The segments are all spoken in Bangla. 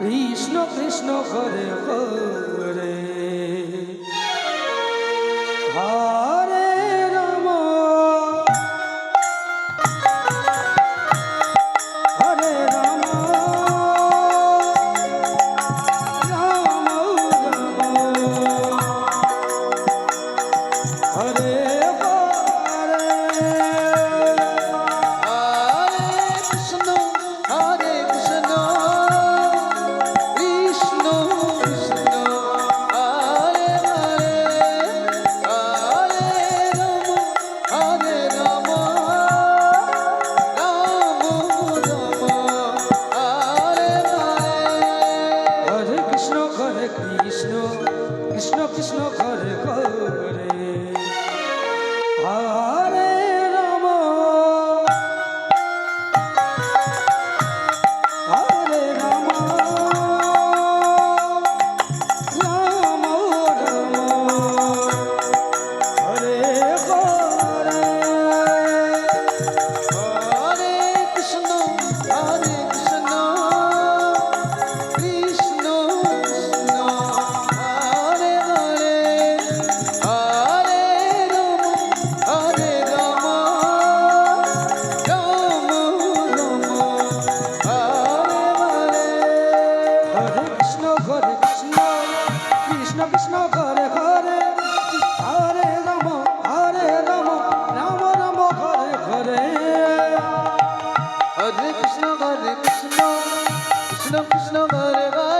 কৃষ্ণ কৃষ্ণ করে হরে। কৃষ্ণ কৃষ্ণ কৃষ্ণ কৃষ্ণ কৃষ্ণ করে করে। হরে রাম হরে রাম রাম রাম করে করে। হরে কৃষ্ণ হরে কৃষ্ণ কৃষ্ণ কৃষ্ণ করে করে।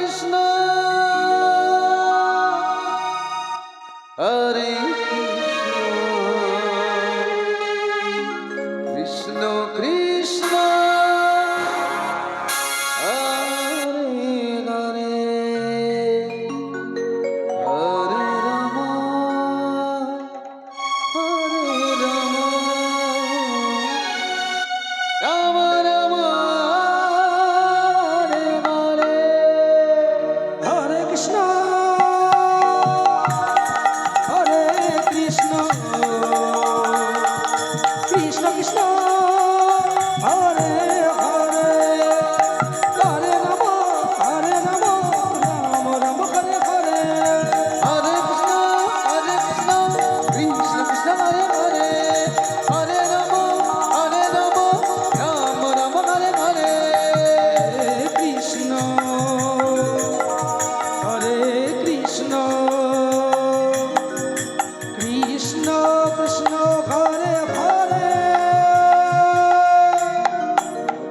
Krishna.